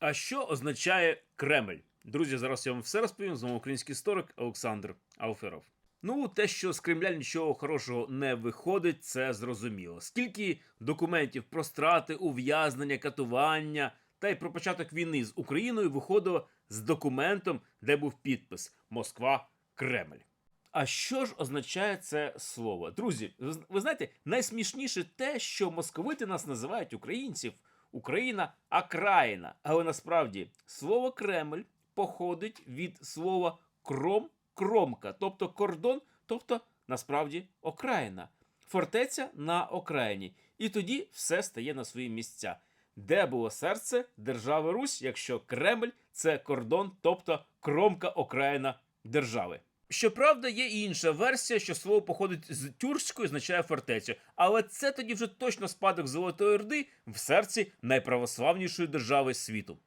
А що означає Кремль? Друзі, зараз я вам все розповім. З український історик Олександр Ауферов. Ну, те, що з Кремля нічого хорошого не виходить, це зрозуміло. Скільки документів про страти, ув'язнення, катування та й про початок війни з Україною виходило з документом, де був підпис Москва, Кремль. А що ж означає це слово? Друзі, ви знаєте, найсмішніше те, що московити нас називають українців Україна окраїна. Але насправді слово Кремль походить від слова кром кромка, тобто кордон, тобто насправді окраїна. Фортеця на окраїні. І тоді все стає на свої місця. Де було серце держави Русь, якщо Кремль це кордон, тобто кромка окраїна держави. Щоправда, є інша версія, що слово походить з тюркської, означає фортецю. Але це тоді вже точно спадок Золотої Орди в серці найправославнішої держави світу.